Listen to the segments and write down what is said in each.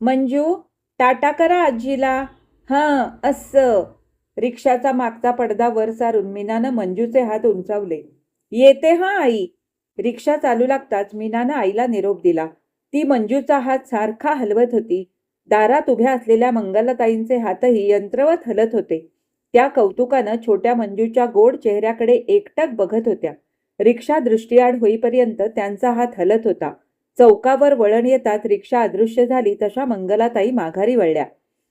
मंजू टाटा करा आजीला. हां असं. रिक्षाचा मागचा पडदा वर सारून मीनानं मंजूचे हात उंचावले. येते हां आई. रिक्षा चालू लागताच मीनानं आईला निरोप दिला. ती मंजूचा हात सारखा हलवत होती. दारात उभ्या असलेल्या मंगलताईंचे हातही यंत्रवत हलत होते. त्या कौतुकानं छोट्या मंजूच्या गोड चेहऱ्याकडे एकटक बघत होत्या. रिक्षा दृष्टीआड होईपर्यंत त्यांचा हात हलत होता. चौकावर वळण येतात रिक्षा अदृश्य झाली तशा मंगलाताई माघारी वळल्या.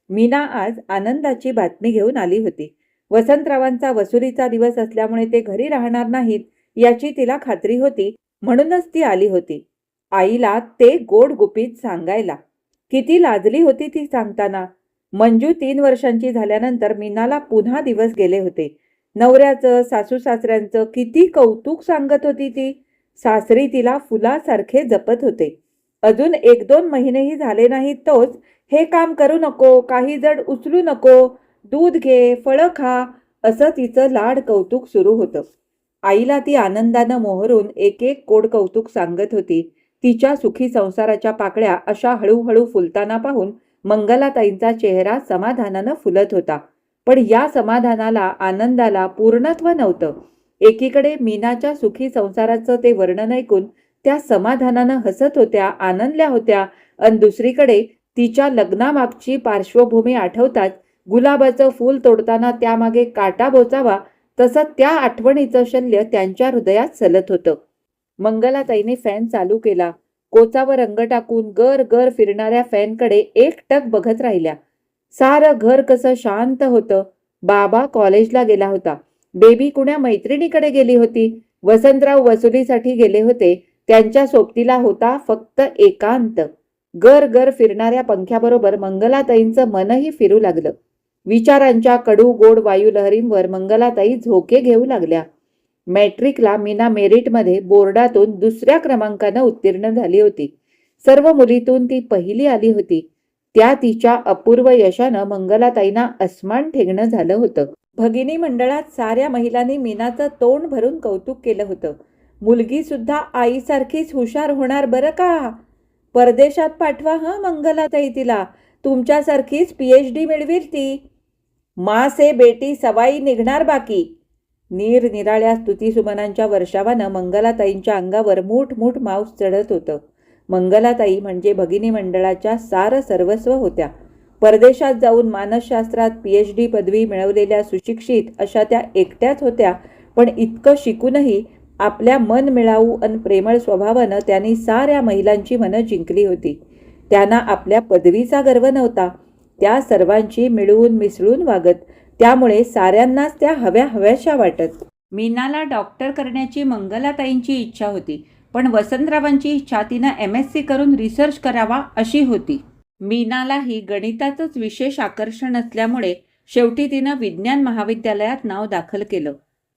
मीना आज आनंदाची बातमी घेऊन आली होती. वसंतरावांचा वसुलीचा दिवस असल्यामुळे ते घरी राहणार नाहीत याची तिला खात्री होती म्हणूनच ती आली होती. आईला ते गोड गुपित सांगायला. किती लाजली होती ती सांगताना. मंजू तीन वर्षांची झाल्यानंतर मीनाला पुन्हा दिवस गेले होते. नवऱ्याचं सासू सासऱ्यांचं किती कौतुक सांगत होती ती. सासरी तिला फुलासारखे जपत होते. अजून एक दोन महिनेही झाले नाही तोच हे काम करू नको काही जड उचलू नको दूध घे फळं खा असं तिचं लाड कौतुक सुरू होतं. आईला ती आनंदानं मोहरून एक एक कोड कौतुक सांगत होती. तिच्या सुखी संसाराच्या पाकळ्या अशा हळूहळू फुलताना पाहून मंगलाताईंचा चेहरा समाधानानं फुलत होता. पण या समाधानाला आनंदाला पूर्णत्व नव्हतं. एकीकडे मीनाच्या सुखी संसाराचं ते वर्णन ऐकून त्या समाधानानं हसत होत्या आनंदल्या होत्या अन दुसरीकडे तिच्या लग्नामागची पार्श्वभूमी आठवताच गुलाबाचं फूल तोडताना त्यामागे काटा बोचावा तसं त्या आठवणीचं शल्य त्यांच्या हृदयात सलत होतं. मंगलाताईने फॅन चालू केला. कोचावर रंग टाकून गर गर फिरणाऱ्या फॅनकडे एकटक बघत राहिल्या. सारं घर कसं शांत होतं. बाबा कॉलेजला गेला होता. बेबी कुण्या मैत्रिणीकडे गेली होती? वसंतराव वसुलीसाठी गेले होते. त्यांच्या सोबतीला होता फक्त एकांत. गर गर फिरणाऱ्या पंख्याबरोबर मंगलाताईंचं मनही फिरू लागलं. विचारांच्या कडू गोड वायू लहरींवर मंगलाताई झोके घेऊ लागल्या. मॅट्रिकला मीना मेरिटमध्ये बोर्डातून दुसऱ्या क्रमांकानं उत्तीर्ण झाली होती. सर्व मुलीतून ती पहिली आली होती. त्या तिच्या अपूर्व यशानं मंगलाताईंना अस्मान ठेगणं झालं होतं. भगिनी मंडळात साऱ्या महिलांनी मीनाचं तोंड भरून कौतुक केलं होतं. मुलगीसुद्धा आईसारखीच हुशार होणार बरं का? परदेशात पाठवा हं मंगलाताई तिला. तुमच्यासारखीच पी एच डी मिळवील ती. मा से बेटी सवाई निघणार बाकी. निरनिराळ्या स्तुतीसुमनांच्या वर्षावानं मंगलाताईंच्या अंगावर मूठ मूठ मांस चढत होतं. मंगलाताई म्हणजे भगिनी मंडळाच्या सार सर्वस्व होत्या. परदेशात जाऊन मानसशास्त्रात पी एच डी पदवी मिळवलेल्या सुशिक्षित अशा त्या एकट्याच होत्या पण इतकं शिकूनही आपल्या मन मिळावू अन प्रेमळ स्वभावानं त्यांनी साऱ्या महिलांची मनं जिंकली होती. त्यांना आपल्या पदवीचा गर्व नव्हता. त्या सर्वांची मिळवून मिसळून वागत त्यामुळे साऱ्यांनाच त्या हव्या हव्याशा वाटत. मीनाला डॉक्टर करण्याची मंगलाताईंची इच्छा होती पण वसंतरावांची इच्छा तिनं एम एस सी करून रिसर्च करावा अशी होती. मीनालाही गणिताचंच विशेष आकर्षण असल्यामुळे शेवटी तिनं विज्ञान महाविद्यालयात नाव दाखल केलं.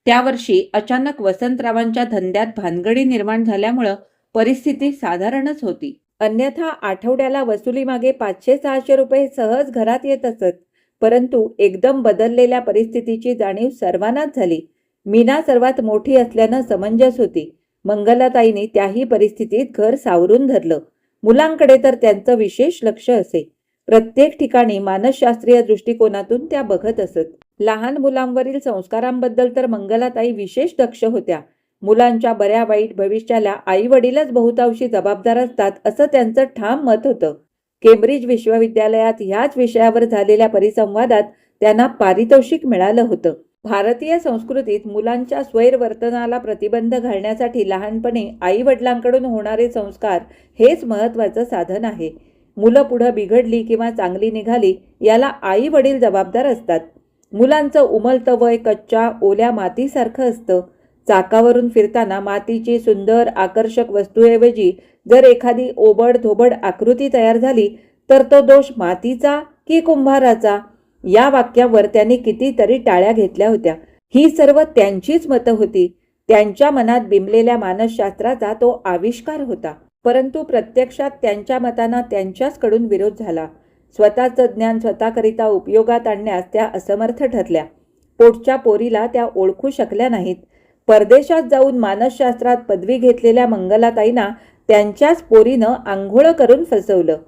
त्या वर्षी अचानक वसंतरावांच्या धंद्यात भानगडी निर्माण झाल्यामुळं परिस्थिती साधारणच होती. अन्यथा आठवड्याला वसुलीमागे पाचशे सहाशे रुपये सहज घरात येत असत परंतु एकदम बदललेल्या परिस्थितीची जाणीव सर्वांनाच झाली. मीना सर्वात मोठी असल्यानं समंजस होती. मंगलाताईंनी त्याही परिस्थितीत घर सावरून धरलं. मुलांकडे तर त्यांचं विशेष लक्ष असे. प्रत्येक ठिकाणी मानसशास्त्रीय दृष्टिकोनातून त्या बघत असत. लहान मुलांवरील संस्कारांबद्दल तर मंगलाताई विशेष दक्ष होत्या. मुलांच्या बऱ्या वाईट भविष्याला आई वडीलच बहुतांशी जबाबदार असतात असं त्यांचं ठाम मत होतं. केम्ब्रिज विश्वविद्यालयात ह्याच विषयावर झालेल्या परिसंवादात त्यांना पारितोषिक मिळालं होतं. भारतीय संस्कृतीत मुलांच्या स्वैरवर्तनाला प्रतिबंध घालण्यासाठी लहानपणी आईवडिलांकडून होणारे संस्कार हेच महत्त्वाचं साधन आहे. मुलं पुढं बिघडली किंवा चांगली निघाली याला आई वडील जबाबदार असतात. मुलांचं उमलतं वय कच्च्या ओल्या मातीसारखं असतं. चाकावरून फिरताना मातीची सुंदर आकर्षक वस्तूऐवजी जर एखादी ओबड धोबड आकृती तयार झाली तर तो दोष मातीचा की कुंभाराचा? या वाक्यावर त्यांनी कितीतरी टाळ्या घेतल्या होत्या. ही सर्व त्यांचीच मतं होती. त्यांच्या मनात बिंबलेल्या मानसशास्त्राचा तो आविष्कार होता. परंतु प्रत्यक्षात त्यांच्या मतांना त्यांच्याचकडून विरोध झाला. स्वतःचं ज्ञान स्वतःकरिता उपयोगात आणण्यास त्या असमर्थ ठरल्या. पोटच्या पोरीला त्या ओळखू शकल्या नाहीत. परदेशात जाऊन मानसशास्त्रात पदवी घेतलेल्या मंगलाताईंना त्यांच्याच पोरीनं आंघोळ करून फसवलं.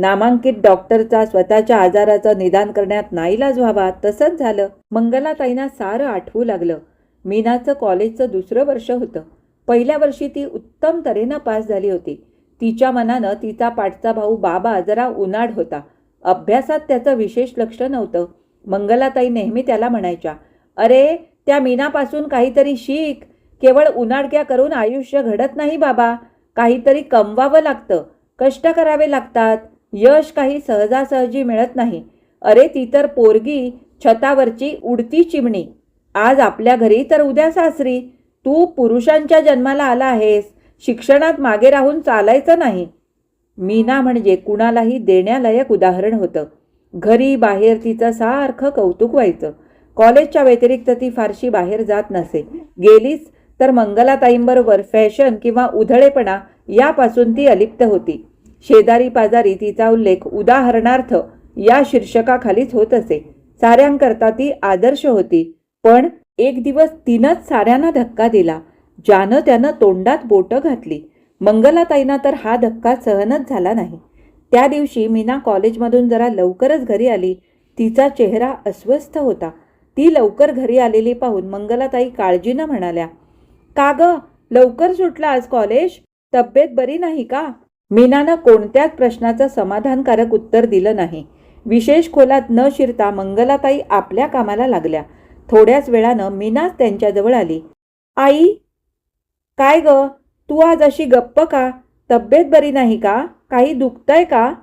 नामांकित डॉक्टरचा स्वतःच्या आजाराचं निदान करण्यात नाईलाज व्हावा तसंच झालं. मंगलाताईंना सारं आठवू लागलं. मीनाचं कॉलेजचं दुसरं वर्ष होतं. पहिल्या वर्षी ती उत्तम तऱ्हेनं पास झाली होती. तिच्या मनानं तिचा पाठचा भाऊ बाबा जरा उन्हाड होता. अभ्यासात त्याचं विशेष लक्ष नव्हतं. मंगलाताई नेहमी त्याला म्हणायच्या अरे त्या मीनापासून काहीतरी शिक. केवळ उन्हाडक्या करून आयुष्य घडत नाही बाबा. काहीतरी कमवावं लागतं. कष्ट करावे लागतात. यश काही सहजासहजी मिळत नाही. अरे ती तर पोरगी छतावरची उडती चिमणी. आज आपल्या घरी तर उद्या सासरी. तू पुरुषांच्या जन्माला आला आहेस. शिक्षणात मागे राहून चालायचं नाही. मीना म्हणजे कुणालाही देण्यालायक उदाहरण होतं. घरी बाहेर तिचं सारखं कौतुक व्हायचं. कॉलेजच्या व्यतिरिक्त ती फारशी बाहेर जात नसे. गेलीच तर मंगलाताईंबरोबर फॅशन किंवा उधळेपणा यापासून ती अलिप्त होती. शेजारी पाजारी तिचा उल्लेख उदाहरणार्थ या शीर्षकाखालीच होत असे. साऱ्यांकरता ती आदर्श होती पण एक दिवस तिनंच साऱ्यांना धक्का दिला. ज्यानं त्यानं तोंडात बोटं घातली. मंगलाताईंना तर हा धक्का सहनच झाला नाही. त्या दिवशी मीना कॉलेजमधून जरा लवकरच घरी आली. तिचा चेहरा अस्वस्थ होता. ती लवकर घरी आलेली पाहून मंगलाताई काळजीनं म्हणाल्या का ग? लवकर सुटला आज कॉलेज? तब्येत बरी नाही का? मीनानं कोणत्याच प्रश्नाचं समाधानकारक उत्तर दिलं नाही. विशेष खोलात न शिरता मंगलाताई आपल्या कामाला लागल्या. थोड्याच वेळानं मीनाच त्यांच्याजवळ आली. आई काय ग? तू आज अशी गप्प का? तब्येत बरी नाही का? काही दुखतंय का?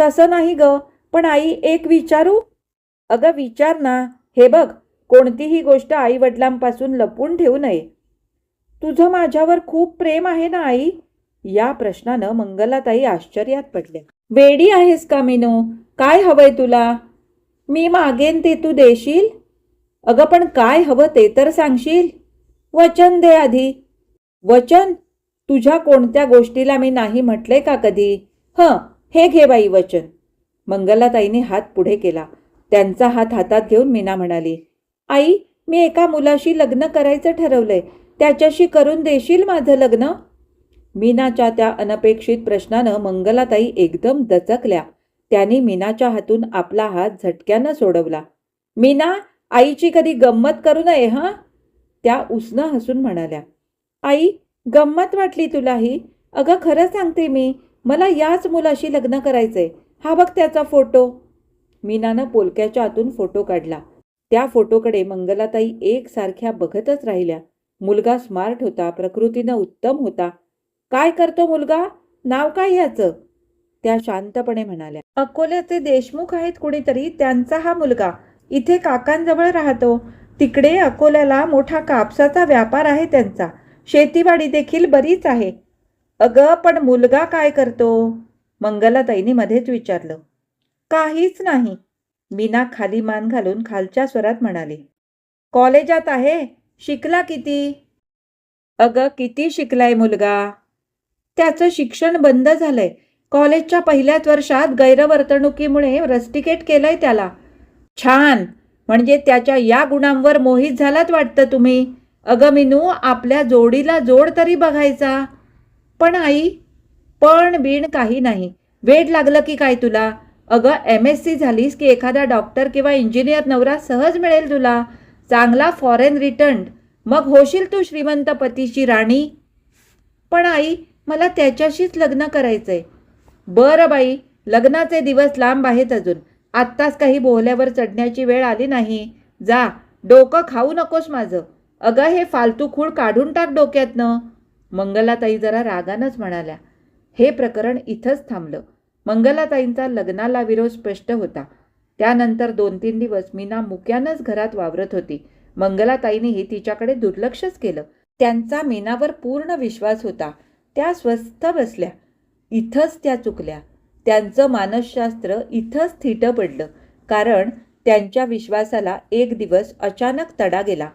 तसं नाही ग पण आई एक विचारू? अगं विचार ना. हे बघ कोणतीही गोष्ट आई वडिलांपासून लपवून ठेवू नये. तुझं माझ्यावर खूप प्रेम आहे ना आई? या प्रश्नानं मंगलाताई आश्चर्यात पडल्या. वेडी आहेस का मीनू? काय हवंय तुला? मी मागेन ते तू देशील? अगं पण काय हवं ते तर सांगशील? वचन दे आधी. वचन? तुझ्या कोणत्या गोष्टीला मी नाही म्हटले का कधी? हं हे घे बाई वचन. मंगलाताईने हात पुढे केला. त्यांचा हात हातात घेऊन मीना म्हणाली आई मी एका मुलाशी लग्न करायचं ठरवलंय. त्याच्याशी करून देशील माझं लग्न? मीनाच्या त्या अनपेक्षित प्रश्नानं मंगलाताई एकदम दचकल्या. त्यांनी मीनाच्या हातून आपला हात झटक्यानं सोडवला. मीना आईची कधी गंमत करू नये हां? त्या उसनं हसून म्हणाल्या. आई गंमत वाटली तुला ही? अगं खरं सांगते मी मला याच मुलाशी लग्न करायचंय. हा बघ त्याचा फोटो. मीनानं पोलक्याच्या आतून फोटो काढला. त्या फोटोकडे मंगलाताई एकसारख्या बघतच राहिल्या. मुलगा स्मार्ट होता प्रकृतीनं उत्तम होता. काय करतो मुलगा? नाव काय ह्याचं? त्या शांतपणे म्हणाल्या. अकोल्याचे देशमुख आहेत कुणीतरी त्यांचा हा मुलगा. इथे काकांजवळ राहतो. तिकडे अकोल्याला मोठा कापसाचा व्यापार आहे त्यांचा. शेतीवाडी देखील बरीच आहे. अगं पण मुलगा काय करतो? मंगलाताईंनी मध्येच विचारलं. काहीच नाही. मीना खाली मान घालून खालच्या स्वरात म्हणाली. कॉलेजात आहे? शिकला किती? अगं किती शिकलाय मुलगा? त्याचं शिक्षण बंद झालंय. कॉलेजच्या पहिल्याच वर्षात गैरवर्तणुकीमुळे रस्टिकेट केलंय त्याला. छान! म्हणजे त्याच्या या गुणांवर मोहित झालात वाटतं तुम्ही? अगं मिनू आपल्या जोडीला जोड तरी बघायचा. पण आई पण बीण काही नाही. वेड लागलं की काय तुला? अगं एम एस सी झालीस की एखादा डॉक्टर किंवा इंजिनियर नवरा सहज मिळेल तुला. चांगला फॉरेन रिटर्न. मग होशील तू श्रीमंत पतीची राणी? पण आई मला त्याच्याशीच लग्न करायचंय. बरं बाई लग्नाचे दिवस लांब आहेत अजून. आत्ताच काही बोहल्यावर चढण्याची वेळ आली नाही. जा डोकं खाऊ नकोस माझं. अगं हे फालतू खूळ काढून टाक डोक्यातनं. मंगलाताई जरा रागानंच म्हणाल्या. हे प्रकरण इथंच थांबलं. मंगलाताईंचा लग्नाला विरोध स्पष्ट होता. त्यानंतर दोन तीन दिवस मीना मुक्यानंच घरात वावरत होती. मंगलाताईनेही तिच्याकडे दुर्लक्षच केलं. त्यांचा मीनावर पूर्ण विश्वास होता. त्या स्वस्थ बसल्या. इथंच त्या चुकल्या. त्यांचं मानसशास्त्र इथंच थिटं पडलं. कारण त्यांच्या विश्वासाला एक दिवस अचानक तडा गेला.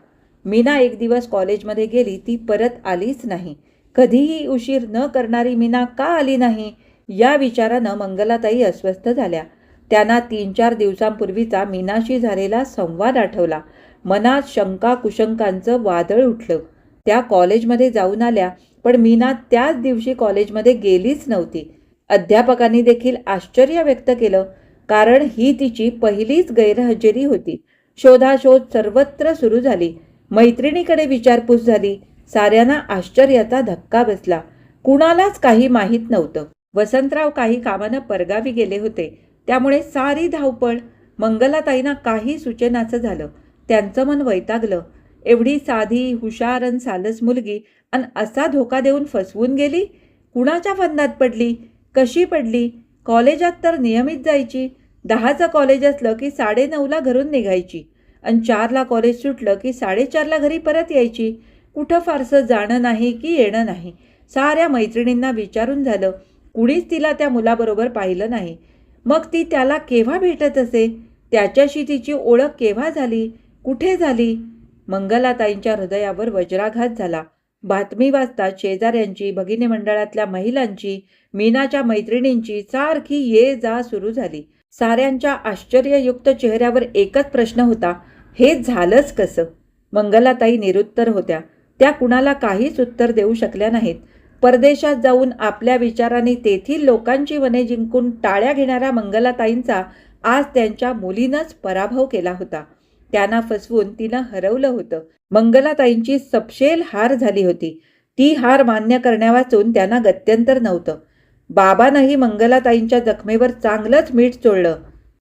मीना एक दिवस कॉलेजमध्ये गेली ती परत आलीच नाही. कधीही उशीर न करणारी मीना का आली नाही? या विचारानं मंगलाताई अस्वस्थ झाल्या. त्यांना तीन चार दिवसांपूर्वीचा मीनाशी झालेला संवाद आठवला. मनात शंका कुशंकांचं वादळ उठलं. त्या कॉलेजमध्ये जाऊन आल्या. पण मीना त्याच दिवशी कॉलेजमध्ये गेलीच नव्हती. अध्यापकांनी देखील आश्चर्य व्यक्त केलं कारण ही तिची पहिलीच गैरहजेरी होती. शोधाशोध सर्वत्र सुरू झाली. मैत्रिणीकडे विचारपूस झाली. साऱ्यांना आश्चर्याचा धक्का बसला. कुणालाच काही माहीत नव्हतं. वसंतराव काही कामानं परगावी गेले होते. त्यामुळे सारी धावपळ मंगलाताईंना काही सूचनाचं झालं. त्यांचं मन वैतागलं. एवढी साधी हुशार आणि सालस मुलगी आणि असा धोका देऊन फसवून गेली? कुणाच्या फंदात पडली? कशी पडली? कॉलेजात तर नियमित जायची. दहाचं कॉलेज असलं की साडेनऊला घरून निघायची. आणि चारला कॉलेज सुटलं की साडेचारला घरी परत यायची. कुठं फारसं जाणं नाही की येणं नाही. साऱ्या मैत्रिणींना विचारून झालं कुणीच तिला त्या मुलाबरोबर पाहिलं नाही. मग ती त्याला केव्हा भेटत असे? त्याच्याशी तिची ओळख केव्हा झाली? कुठे झाली? मंगलाताईंच्या हृदयावर वज्राघात झाला. बातमी वाचता शेजाऱ्यांची भगिनी मंडळातल्या महिलांची मीनाच्या मैत्रिणींची सारखी ये जा सुरू झाली. साऱ्यांच्या आश्चर्ययुक्त चेहऱ्यावर एकच प्रश्न होता हे झालंच कसं? मंगलाताई निरुत्तर होत्या. त्या कुणाला काहीच उत्तर देऊ शकल्या नाहीत. परदेशात जाऊन आपल्या विचारांनी तेथील लोकांची वने जिंकून टाळ्या घेणाऱ्या मंगलाताईंचा आज त्यांच्या मुलीनंच पराभव केला होता. त्यांना फसवून तिनं हरवलं होतं. मंगलाताईंची सपशेल हार झाली होती. ती हार मान्य करण्यावाचून त्यांना गत्यंतर नव्हतं. बाबानंही मंगलाताईंच्या जखमेवर चांगलंच मीठ चोळलं.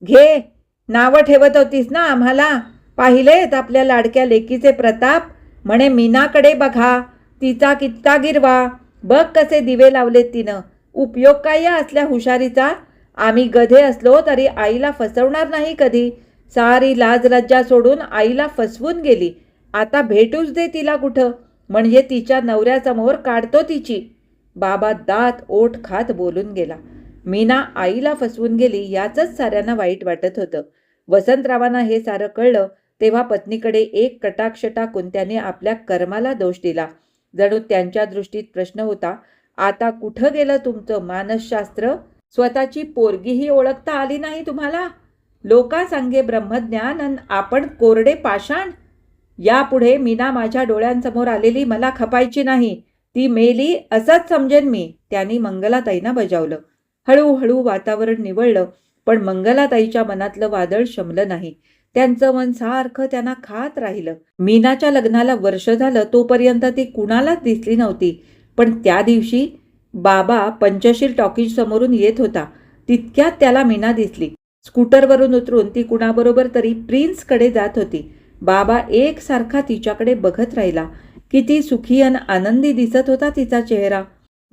घे नावं ठेवत होतीस ना आम्हाला? पाहिलेत आपल्या लाडक्या लेकीचे प्रताप? म्हणे मीनाकडे बघा. तिचा कित्ता गिरवा. बघ कसे दिवे लावलेत तिनं. उपयोग काय या असल्या हुशारीचा? आम्ही गधे असलो तरी आईला फसवणार नाही कधी. सारी लाज लज्जा सोडून आईला फसवून गेली. आता भेटूच दे तिला कुठं? म्हणजे तिच्या नवऱ्यासमोर काढतो तिची. बाबा दात ओठ खात बोलून गेला. मीना आईला फसवून गेली याचंच साऱ्यांना वाईट वाटत होतं. वसंतरावांना हे सारं कळलं तेव्हा पत्नीकडे एक कटाक्ष टाकून त्याने आपल्या कर्माला दोष दिला. जणू त्यांच्या दृष्टीत प्रश्न होता आता कुठं गेलं तुमचं मानसशास्त्र? स्वतःची पोरगीही ओळखता आली नाही तुम्हाला? लोका सांगे ब्रह्मज्ञान अन आपण कोरडे पाषाण. यापुढे मीना माझ्या डोळ्यांसमोर आलेली मला खपायची नाही. ती मेली असंच समजेन मी. त्यांनी मंगलाताईंना बजावलं. हळूहळू वातावरण निवळलं पण मंगलाताईच्या मनातलं वादळ शमलं नाही. त्यांचं मन सारखं त्यांना खात राहिलं. मीनाच्या लग्नाला वर्ष झालं तोपर्यंत ती कुणालाच दिसली नव्हती. पण त्या दिवशी बाबा पंचशील टॉकीज समोरून येत होता. तितक्यात त्याला मीना दिसली. स्कूटरवरून उतरून ती कुणाबरोबर तरी प्रिन्सकडे जात होती. बाबा एकसारखा तिच्याकडे बघत राहिला. किती सुखी आणि आनंदी दिसत होता तिचा चेहरा.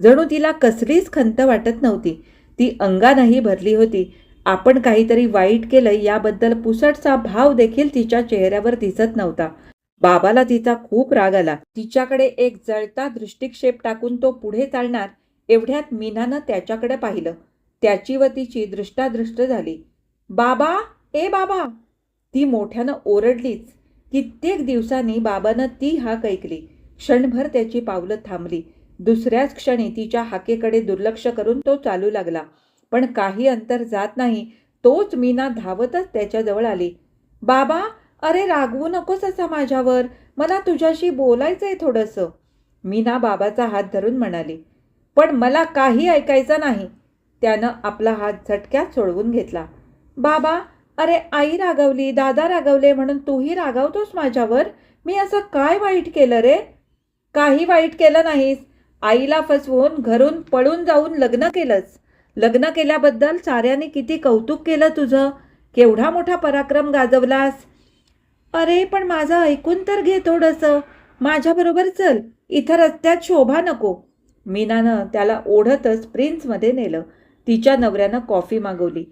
जणू तिला कसलीच खंत वाटत नव्हती. ती अंगानंही भरली होती. आपण काहीतरी वाईट केलं याबद्दल पुसटचा भाव देखील तिच्या चेहऱ्यावर दिसत नव्हता. बाबाला तिचा खूप राग आला. तिच्याकडे एक जळता दृष्टिक्षेप टाकून तो पुढे चालणार एवढ्यात मीनानं त्याच्याकडे पाहिलं. त्याची व तिची दृष्टादृष्ट झाली. बाबा ए बाबा. ती मोठ्यानं ओरडलीच. कित्येक दिवसांनी बाबानं ती हाक ऐकली. क्षणभर त्याची पावलं थांबली. दुसऱ्याच क्षणी तिच्या हाकेकडे दुर्लक्ष करून तो चालू लागला. पण काही अंतर जात नाही तोच मीना धावतच त्याच्याजवळ आली. बाबा अरे रागवू नकोस असा माझ्यावर. मला तुझ्याशी बोलायचं आहे थोडंसं. मीना बाबाचा हात धरून म्हणाली. पण मला काही ऐकायचं नाही. त्यानं आपला हात झटक्यात सोडवून घेतला. बाबा अरे आई रागवली दादा रागवले म्हणून तूही रागावतोस माझ्यावर? मी असं काय वाईट केलं रे? काही वाईट केलं नाहीस. आईला फसवून घरून पळून जाऊन लग्न केलंस. लग्न केल्याबद्दल साऱ्याने किती कौतुक केलं तुझं? केवढा मोठा पराक्रम गाजवलास? अरे पण माझं ऐकून तर घे थोडंसं. माझ्याबरोबर चल. इथं रस्त्यात शोभा नको. मीनानं त्याला ओढतच प्रिन्समध्ये नेलं. तिच्या नवऱ्यानं कॉफी मागवली.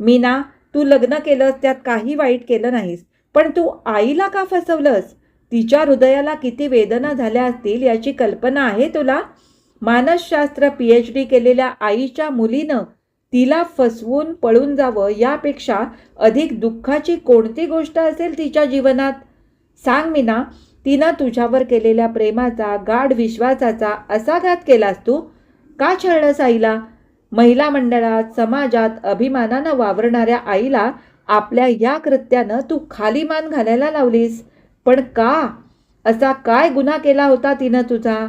मीना तू लग्न केलंस त्यात काही वाईट केलं नाहीस. पण तू आईला का फसवलंस? तिच्या हृदयाला किती वेदना झाल्या असतील याची कल्पना आहे तुला? मानसशास्त्र पी एच डी केलेल्या आईच्या मुलीनं तिला फसवून पळून जावं यापेक्षा अधिक दुःखाची कोणती गोष्ट असेल तिच्या जीवनात? सांग मी ना तिनं तुझ्यावर केलेल्या प्रेमाचा गाढ विश्वासाचा असा घात केलास तू? का छळलंस आईला? महिला मंडळात समाजात अभिमानानं वावरणाऱ्या आईला आपल्या या कृत्यानं तू खाली मान घालायला लावलीस. पण का? असा काय गुन्हा केला होता तिनं तुझा?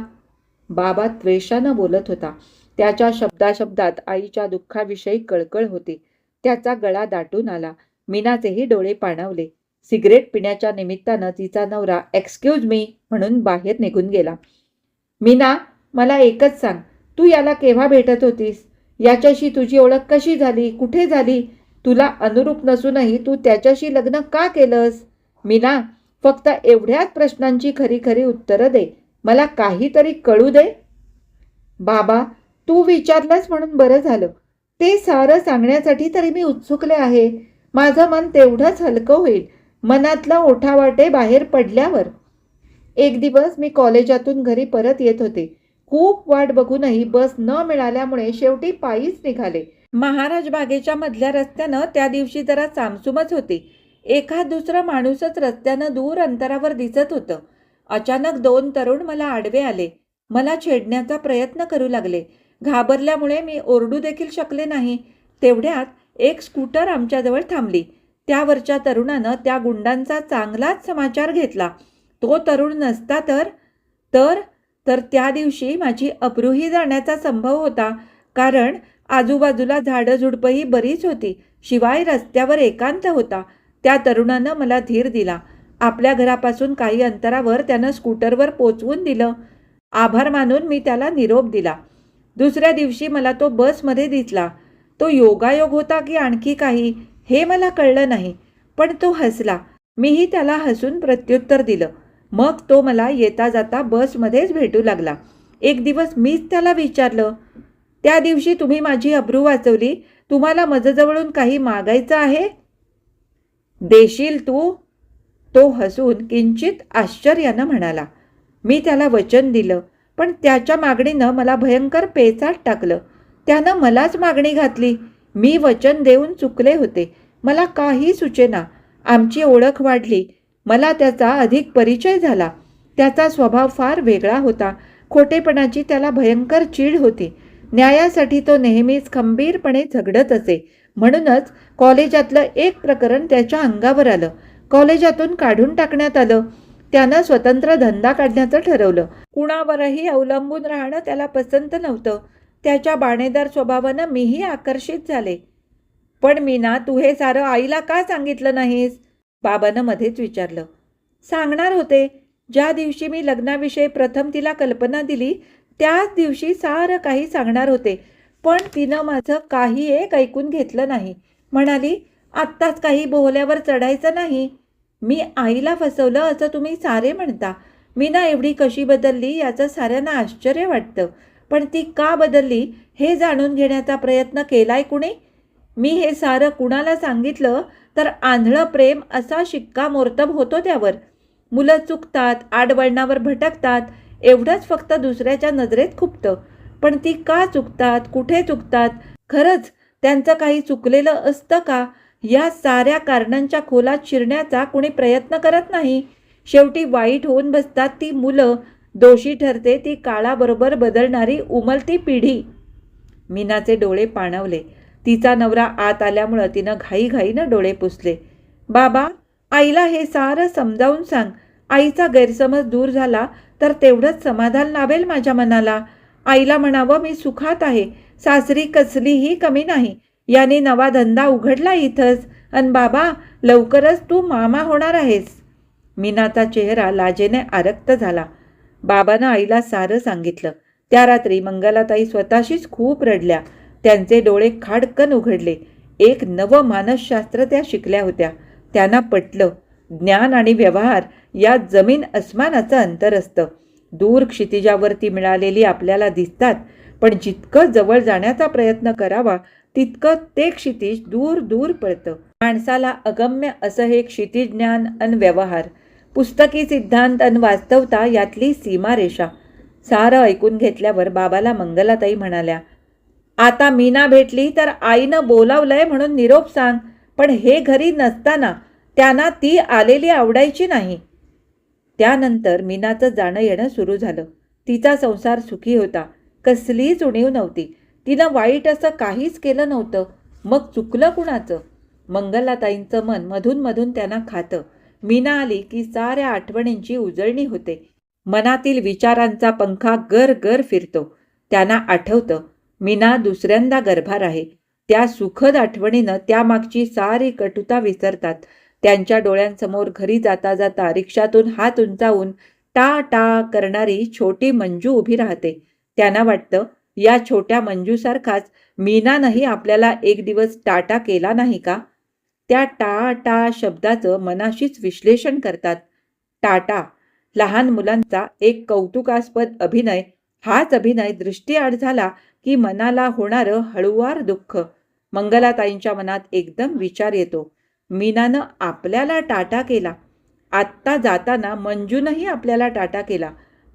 बाबा त्वेषानं बोलत होता. त्याच्या शब्दाशब्दात आईच्या दुःखाविषयी कळकळ होती. त्याचा गळा दाटून आला. मीनाचेही डोळे पाणावले. सिगरेट पिण्याच्या निमित्तानं तिचा नवरा एक्सक्यूज मी म्हणून बाहेर निघून गेला. मीना मला एकच सांग. तू याला केव्हा भेटत होतीस? याच्याशी तुझी ओळख कशी झाली? कुठे झाली? तुला अनुरूप नसूनही तू त्याच्याशी लग्न का केलंस? मीना फक्त एवढ्याच प्रश्नांची खरी खरी उत्तरं दे. मला काहीतरी कळू दे. बाबा तू विचारलंस म्हणून बरं झालं. ते सारं सांगण्यासाठी तरी मी उत्सुकले आहे. माझं मन तेवढंच हलकं होईल. मनातलं ओठावाटे बाहेर पडल्यावर. एक दिवस मी कॉलेजातून घरी परत येत होते. खूप वाट बघूनही बस न मिळाल्यामुळे शेवटी पायीच निघाले. महाराज बागेच्या मधल्या रस्त्यानं त्या दिवशी जरा सामसुमच होती. एखाद दुसरा माणूसच रस्त्यानं दूर अंतरावर दिसत होतं. अचानक दोन तरुण मला आडवे आले. मला छेडण्याचा प्रयत्न करू लागले. घाबरल्यामुळे मी ओरडू देखील शकले नाही. तेवढ्यात एक स्कूटर आमच्याजवळ थांबली. त्यावरच्या तरुणानं त्या गुंडांचा चांगलाच समाचार घेतला. तो तरुण नसता तर तर तर त्या दिवशी माझी अब्रूही जाण्याचा संभव होता. कारण आजूबाजूला झाडं झुडपंही बरीच होती. शिवाय रस्त्यावर एकांत होता. त्या तरुणानं मला धीर दिला. आपल्या घरापासून काही अंतरावर त्यानं स्कूटरवर पोचवून दिलं. आभार मानून मी त्याला निरोप दिला. दुसऱ्या दिवशी मला तो बसमध्ये दिसला. तो योगायोग होता की आणखी काही हे मला कळलं नाही. पण तो हसला. मीही त्याला हसून प्रत्युत्तर दिलं. मग तो मला येता जाता बसमध्येच भेटू लागला. एक दिवस मीच त्याला विचारलं त्या दिवशी तुम्ही माझी अब्रू वाचवली तुम्हाला मजजवळून काही मागायचं आहे? देशील तू? तो हसून किंचित आश्चर्यानं म्हणाला. मी त्याला वचन दिलं पण त्याच्या मागणीनं मला भयंकर पेचाट टाकलं. त्यानं मलाच मागणी घातली. मी वचन देऊन चुकले होते. मला काही सुचेना. आमची ओळख वाढली. मला त्याचा अधिक परिचय झाला. त्याचा स्वभाव फार वेगळा होता. खोटेपणाची त्याला भयंकर चीड होती. न्यायासाठी तो नेहमीच खंबीरपणे झगडत असे. म्हणूनच कॉलेजातलं एक प्रकरण त्याच्या अंगावर आलं. कॉलेजातून काढून टाकण्यात आलं. त्यानं स्वतंत्र धंदा काढण्याचं ठरवलं. कुणावरही अवलंबून राहणं त्याला पसंत नव्हतं. त्याच्या बाणेदार स्वभावानं मीही आकर्षित झाले. पण मीना तू हे सारं आईला का सांगितलं नाहीस? बाबानं मध्येच विचारलं. सांगणार होते. ज्या दिवशी मी लग्नाविषयी प्रथम तिला कल्पना दिली त्याच दिवशी सारं काही सांगणार होते. पण तिनं माझं काही एक ऐकून घेतलं नाही. म्हणाली आत्ताच काही बोहल्यावर चढायचं नाही. मी आईला फसवलं असं तुम्ही सारे म्हणता. मी ना एवढी कशी बदलली याचं साऱ्यांना आश्चर्य वाटतं. पण ती का बदलली हे जाणून घेण्याचा प्रयत्न केलाय कुणी? मी हे सारं कुणाला सांगितलं तर आंधळं प्रेम असा शिक्कामोर्तब होतो त्यावर. मुलं चुकतात आडवळणावर भटकतात एवढंच फक्त दुसऱ्याच्या नजरेत खुपतं. पण ती का चुकतात कुठे चुकतात? खरंच त्यांचं काही चुकलेलं असतं का? या साऱ्या कारणांच्या खोलात शिरण्याचा कुणी प्रयत्न करत नाही. शेवटी वाईट होऊन बसतात ती मुलं. दोषी ठरते ती काळाबरोबर बदलणारी उमलती पिढी. मीनाचे डोळे पाणवले. तिचा नवरा आत आल्यामुळं तिनं घाईघाईनं डोळे पुसले. बाबा आईला हे सारं समजावून सांग. आईचा गैरसमज दूर झाला तर तेवढंच समाधान लाभेल माझ्या मनाला. आईला म्हणावं मी सुखात आहे. सासरी कसलीही कमी नाही. याने नवा धंदा उघडला इथंच. अन बाबा लवकरच तू मामा होणार आहेस. मीनाचा चेहरा लाजेने आरक्त झाला. बाबानं आईला सारं सांगितलं. त्या रात्री मंगलाताई स्वतःशीच खूप रडल्या. त्यांचे डोळे खाडकन उघडले. एक नवं मानसशास्त्र त्या शिकल्या होत्या. त्यांना पटलं ज्ञान आणि व्यवहार यात जमीन अस्मानाचं अंतर असतं. दूर क्षितिजावरती मिळालेली आपल्याला दिसतात पण जितकं जवळ जाण्याचा प्रयत्न करावा तितकं ते क्षितिज दूर दूर पळतं. माणसाला अगम्य असं हे क्षितिज ज्ञान अन व्यवहार. पुस्तकी सिद्धांत अन वास्तवता यातली सीमारेषा. सारं ऐकून घेतल्यावर बाबाला मंगलाताई म्हणाल्या आता मीना भेटली तर आईनं बोलावलंय म्हणून निरोप सांग पण हे घरी नसताना त्यांना ती आलेली आवडायची नाही. त्यानंतर मीनाचं जाणं येणं सुरू झालं. तिचा संसार सुखी होता. कसलीच उणीव नव्हती. तिनं वाईट असं काहीच केलं नव्हतं. मग चुकलं कुणाचं? मंगलाताईंचं मन मधून मधून त्यांना खातं. मीना आली की साऱ्या आठवणींची उजळणी होते. मनातील विचारांचा पंखा गर गर फिरतो. त्यांना आठवतं मीना दुसऱ्यांदा गर्भार आहे. त्या सुखद आठवणीनं त्यामागची सारी कटुता विसरतात. त्यांच्या डोळ्यांसमोर घरी जाता जाता रिक्षातून हात उंचावून टा टा करणारी छोटी मंजू उभी राहते. त्यांना वाटतं या छोट्या मंजूसारखाच मीनानंही आपल्याला एक दिवस टाटा केला नाही का? त्या टा टा शब्दाचं मनाशीच विश्लेषण करतात. टाटा लहान मुलांचा एक कौतुकास्पद अभिनय हाच अभिनय दृष्टीआड झाला की मनाला होणारं हळुवार दुःख. मंगलाताईंच्या मनात एकदम विचार येतो. मीनानं आपल्याला टाटा केला. आत्ता जाताना मंजूनही आपल्याला टाटा केला.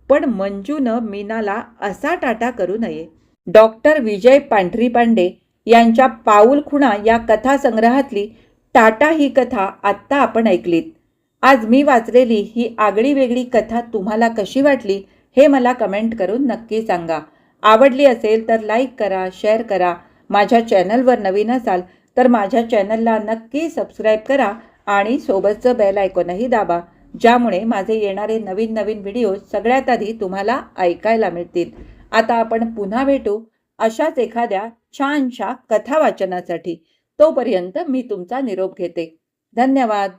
पण मंजूनं मीनाला असा टाटा करू नये. डॉक्टर विजय पांढरी पांडे यांच्या पाऊल खुणा या कथासंग्रहातली टाटा ही कथा आत्ता आपण ऐकलीत. आज मी वाचलेली ही आगळी वेगळी कथा तुम्हाला कशी वाटली हे मला कमेंट करून नक्की सांगा. आवडली असेल तर लाईक करा शेअर करा. माझ्या चॅनलवर नवीन असाल तर माझ्या चॅनलला नक्की सबस्क्राईब करा आणि सोबतचं बेल आयकॉनही दाबा ज्यामुळे माझे येणारे नवीन नवीन व्हिडिओ सगळ्यात आधी तुम्हाला ऐकायला मिळतील. आता आपण पुन्हा भेटू अशाच एखाद्या छानशा कथा वाचनासाठी. तोपर्यंत मी तुमचा निरोप घेते. धन्यवाद.